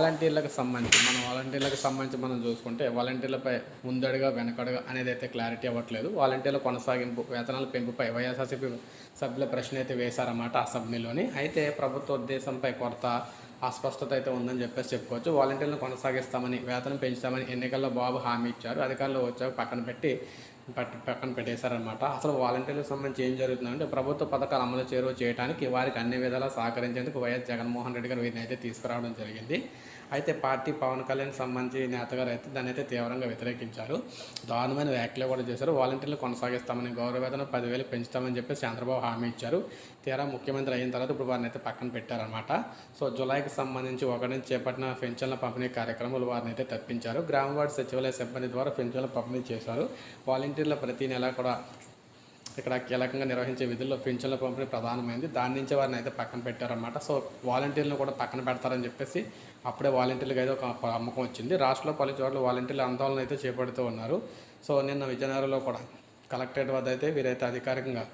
వాలంటీర్లకు సంబంధించి మన వాలంటీర్లకు సంబంధించి మనం చూసుకుంటే వాలంటీర్లపై ముందడుగా వెనకడుగా అనేది అయితే క్లారిటీ అవ్వట్లేదు. వాలంటీర్ల కొనసాగింపు వేతనాల పెంపుపై వైఎస్ఆర్సీపీ సభ్యుల ప్రశ్న అయితే వేశారన్నమాట అసెంబ్లీలోని అయితే ప్రభుత్వ ఉద్దేశంపై కొరత అస్పష్టత అయితే ఉందని చెప్పేసి చెప్పుకోవచ్చు. వాలంటీర్లను కొనసాగిస్తామని వేతనం పెంచుతామని ఎన్నికల్లో బాబు హామీ ఇచ్చారు. అధికారులు వచ్చాక పక్కన పెట్టి పట్టి పక్కన పెట్టేశారనమాట అసలు వాలంటీర్లకు సంబంధించి ఏం జరుగుతుందంటే ప్రభుత్వ పథకాలు అమలు చేరువ చేయడానికి వారికి అన్ని విధాలా సహకరించేందుకు వైఎస్ జగన్మోహన్ రెడ్డి గారు వీరిని అయితే తీసుకురావడం జరిగింది. అయితే పార్టీ పవన్ కళ్యాణ్ సంబంధించి నేతగారు అయితే దాన్ని అయితే తీవ్రంగా వ్యతిరేకించారు. దారుణమైన వ్యాఖ్యలు కూడా చేశారు. వాలంటీర్లు కొనసాగిస్తామని గౌరవ వేతనం పదివేలు పెంచుతామని చెప్పేసి చంద్రబాబు హామీ ఇచ్చారు. తీరా ముఖ్యమంత్రి అయిన తర్వాత ఇప్పుడు వారిని అయితే పక్కన పెట్టారనమాట సో జులైకి సంబంధించి ఒకటి నుంచి చేపట్టిన పెన్షన్ల పంపిణీ కార్యక్రమాలు వారిని అయితే తప్పించారు. గ్రామ సచివాలయ సిబ్బంది ద్వారా పెన్షన్ల పంపిణీ చేశారు. వాలంటీర్ వాలంటీర్ల ప్రతి నెల కూడా ఇక్కడ కీలకంగా నిర్వహించే విధుల్లో పింఛన్ల పంపిణీ ప్రధానమైంది. దాని నుంచి వారిని అయితే పక్కన పెట్టారన్నమాట. సో వాలంటీర్లను కూడా పక్కన పెడతారని చెప్పేసి అప్పుడే వాలంటీర్లకు అయితే ఒక నమ్మకం వచ్చింది. రాష్ట్రంలో పలు చోట్ల వాలంటీర్లు ఆందోళన అయితే చేపడుతూ ఉన్నారు. సో నిన్న విజయనగరంలో కూడా కలెక్టరేట్ వద్ద అయితే వీరైతే అధికారికంగా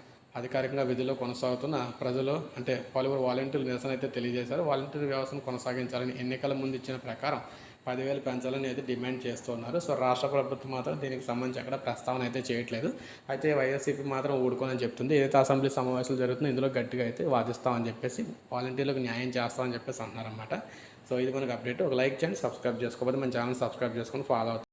అధికారికంగా విధుల్లో కొనసాగుతున్న ప్రజలు అంటే పలువురు వాలంటీర్లు నిరసన అయితే తెలియజేశారు. వాలంటీర్ వ్యవస్థను కొనసాగించాలని ఎన్నికల ముందు ఇచ్చిన ప్రకారం పదివేలు పెంచాలని అయితే డిమాండ్ చేస్తున్నారు. సో రాష్ట్ర ప్రభుత్వం మాత్రం దీనికి సంబంధించి అక్కడ ప్రస్తావన అయితే చేయట్లేదు. అయితే వైఎస్సీపీ మాత్రం ఊడుకోనని చెప్తుంది. ఏదైతే అసెంబ్లీ సమావేశాలు జరుగుతుందో ఇందులో గట్టిగా అయితే వాదిస్తామని చెప్పేసి వాలంటీర్లకు న్యాయం చేస్తామని చెప్పేసి అంటున్నారన్నమాట సో ఇది మనకు అప్డేట్. ఒక లైక్ చేయండి సబ్స్క్రైబ్ చేసుకోకపోతే మన ఛానల్ సబ్స్క్రైబ్ చేసుకొని ఫాలో అవుతుంది